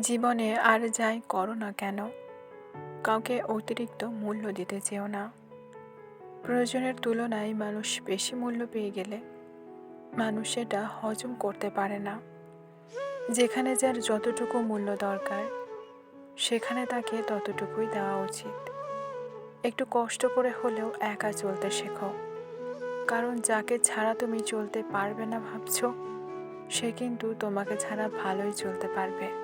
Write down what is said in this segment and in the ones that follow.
জীবনে আর যাই করো না কেন? কাউকে অতিরিক্ত মূল্য দিতে চেও না। প্রয়োজনের তুলনায় মানুষ বেশি মূল্য পেয়ে গেলে মানুষ সেটা হজম করতে পারে না। যেখানে যার যতটুকু মূল্য দরকার, সেখানে তাকে ততটুকুই দেওয়া উচিত। একটু কষ্ট করে হলেও একা চলতে শেখো। কারণ যাকে ছাড়া তুমি চলতে পারবে না ভাবছ, সে কিন্তু তোমাকে ছাড়া ভালোই চলতে পারবে।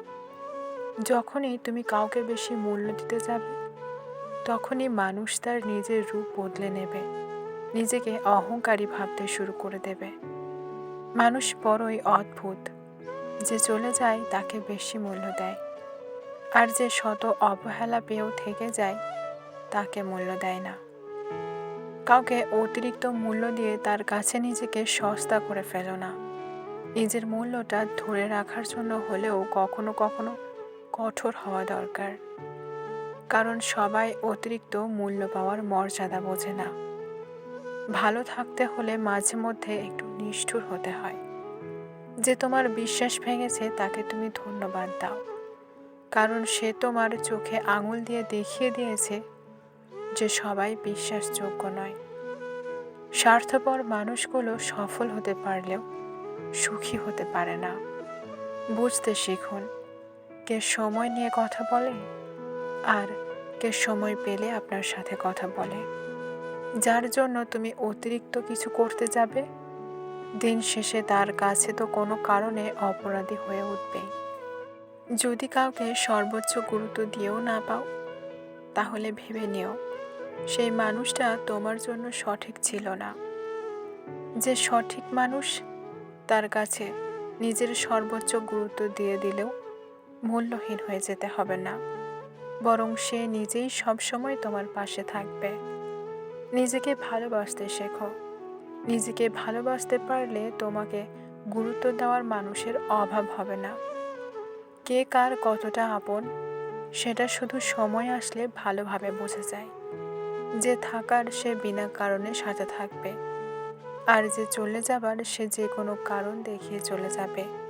যখনই তুমি কাউকে বেশি মূল্য দিতে যাবে, তখনই মানুষ তার নিজের রূপ বদলে নেবে, নিজেকে অহংকারী ভাবতে শুরু করে দেবে। মানুষ বড়ই অদ্ভুত, যে চলে যায় তাকে বেশি মূল্য দেয়, আর যে শত অবহেলা পেয়েও থেকে যায়, তাকে মূল্য দেয় না। কাউকে অতিরিক্ত মূল্য দিয়ে তার কাছে নিজেকে সস্তা করে ফেলো না। নিজের মূল্যটা ধরে রাখার জন্য হলেও কখনো কখনো কঠোর হওয়া দরকার। কারণ সবাই অতিরিক্ত মূল্য পাওয়ার মর্যাদা বোঝে না। ভালো থাকতে হলে মাঝে মধ্যে একটু নিষ্ঠুর হতে হয়। যে তোমার বিশ্বাস ভেঙেছে তাকে তুমি ধন্যবাদ দাও। কারণ সে তোমার চোখে আঙুল দিয়ে দেখিয়ে দিয়েছে যে সবাই বিশ্বাসযোগ্য নয়। স্বার্থপর মানুষগুলো সফল হতে পারলেও সুখী হতে পারে না। বুঝতে শিখুন কে সময় নিয়ে কথা বলে আর কে সময় পেলে আপনার সাথে কথা বলে। যার জন্য তুমি অতিরিক্ত কিছু করতে যাবে, দিন শেষে তার কাছে তো কোনো কারণে অপরাধী হয়ে উঠবেই যদি কাউকে সর্বোচ্চ গুরুত্ব দিয়েও না পাও, তাহলে ভেবে নিও, সেই মানুষটা তোমার জন্য সঠিক ছিল না। যে সঠিক মানুষ তার কাছে নিজের সর্বোচ্চ গুরুত্ব দিয়ে দিলেও মূল্যহীন হয়ে যেতে হবে না। বরং সে নিজেই সবসময় তোমার পাশে থাকবে। নিজেকে ভালোবাসতে শেখো। নিজেকে ভালোবাসতে পারলে তোমাকে গুরুত্ব দেওয়ার মানুষের অভাব হবে না। কে কার কতটা আপন, সেটা শুধু সময় আসলে ভালোভাবে বোঝা যায়। যে থাকার সে বিনা কারণে সাথে থাকবে। আর যে চলে যাবার সে যে কোনো কারণ দেখিয়ে চলে যাবে।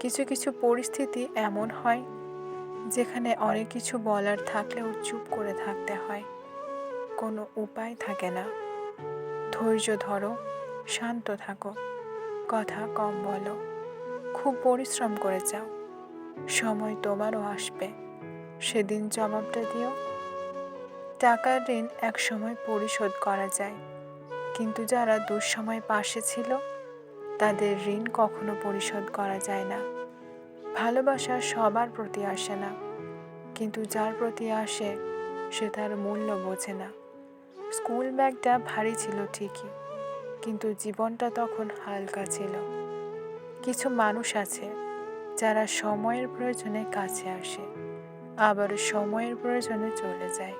কিছু কিছু পরিস্থিতি এমন হয় যেখানে অনেক কিছু বলার থাকলেও চুপ করে থাকতে হয়। কোনো উপায় থাকে না। ধৈর্য ধরো, শান্ত থাকো, কথা কম বলো, খুব পরিশ্রম করে যাও, সময় তোমারও আসবে, সেদিন জবাবটা দিও। টাকার ঋণ এক সময় পরিশোধ করা যায়, কিন্তু যারা দুঃসময় পাশে ছিল তাদের ঋণ কখনো পরিশোধ করা যায় না। ভালোবাসা সবার প্রতি আসে না, কিন্তু যার প্রতি আসে, সে তার মূল্য বোঝে না। স্কুল ব্যাগটা ভারী ছিল ঠিকই, কিন্তু জীবনটা তখন হালকা ছিল। কিছু মানুষ আছে, যারা সময়ের প্রয়োজনে কাছে আসে, আবার সময়ের প্রয়োজনে চলে যায়।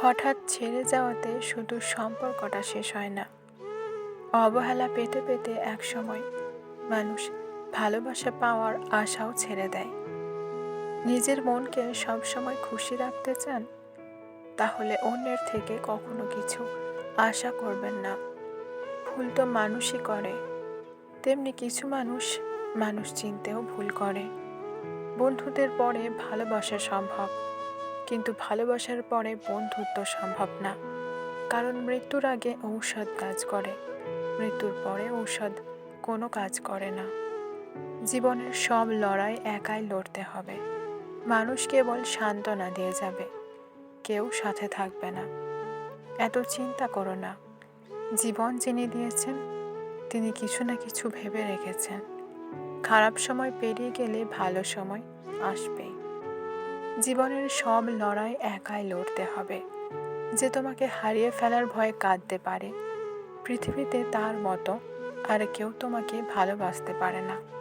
হঠাৎ ছেড়ে যাওয়াতে শুধু সম্পর্কটা শেষ হয় না অবহেলা পেতে পেতে এক সময় মানুষ ভালোবাসা পাওয়ার আশাও ছেড়ে দেয়। নিজের মনকে সবসময় খুশি রাখতে চান, তাহলে অন্যের থেকে কখনো কিছু আশা করবেন না। ভুল তো মানুষই করে, তেমনি কিছু মানুষ মানুষ চিনতেও ভুল করে। বন্ধুদের পরে ভালোবাসা সম্ভব, কিন্তু ভালোবাসার পরে বন্ধুত্ব সম্ভব না, কারণ মৃত্যুর আগে ঔষধ কাজ করে। মৃত্যুর পরে ঔষধ কোনো কাজ করে না। জীবনের সব লড়াই একাই লড়তে হবে। মানুষ কেবল সান্ত্বনা দিয়ে যাবে, কেউ সাথে থাকবে না। এত চিন্তা করো না। জীবন যিনি দিয়েছেন, তিনি কিছু না কিছু ভেবে রেখেছেন। খারাপ সময় পেরিয়ে গেলে ভালো সময় আসবেই। জীবনের সব লড়াই একাই লড়তে হবে। যে তোমাকে হারিয়ে ফেলার ভয়ে কাঁদতে পারে পৃথিবীতে তার মতো আর কেউ তোমাকে ভালোবাসতে পারে না।